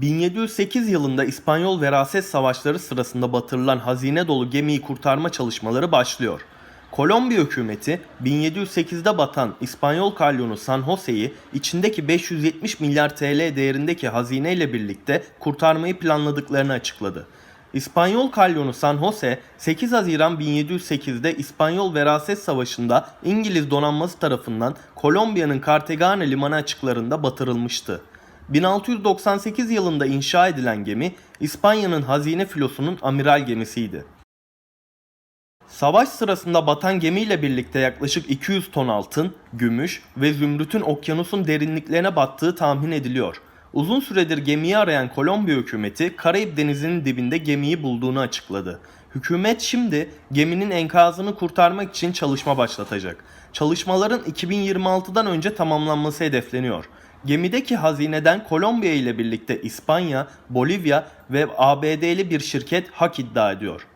1708 yılında İspanyol veraset savaşları sırasında batırılan hazine dolu gemiyi kurtarma çalışmaları başlıyor. Kolombiya hükümeti 1708'de batan İspanyol kalyonu San Jose'yi içindeki 570 milyar TL değerindeki hazineyle birlikte kurtarmayı planladıklarını açıkladı. İspanyol kalyonu San Jose 8 Haziran 1708'de İspanyol Veraset Savaşı'nda İngiliz donanması tarafından Kolombiya'nın Cartagena limanı açıklarında batırılmıştı. 1698 yılında inşa edilen gemi İspanya'nın hazine filosunun amiral gemisiydi. Savaş sırasında batan gemiyle birlikte yaklaşık 200 ton altın, gümüş ve zümrütün okyanusun derinliklerine battığı tahmin ediliyor. Uzun süredir gemiyi arayan Kolombiya hükümeti Karayip Denizi'nin dibinde gemiyi bulduğunu açıkladı. Hükümet şimdi geminin enkazını kurtarmak için çalışma başlatacak. Çalışmaların 2026'dan önce tamamlanması hedefleniyor. Gemideki hazineden Kolombiya ile birlikte İspanya, Bolivya ve ABD'li bir şirket hak iddia ediyor.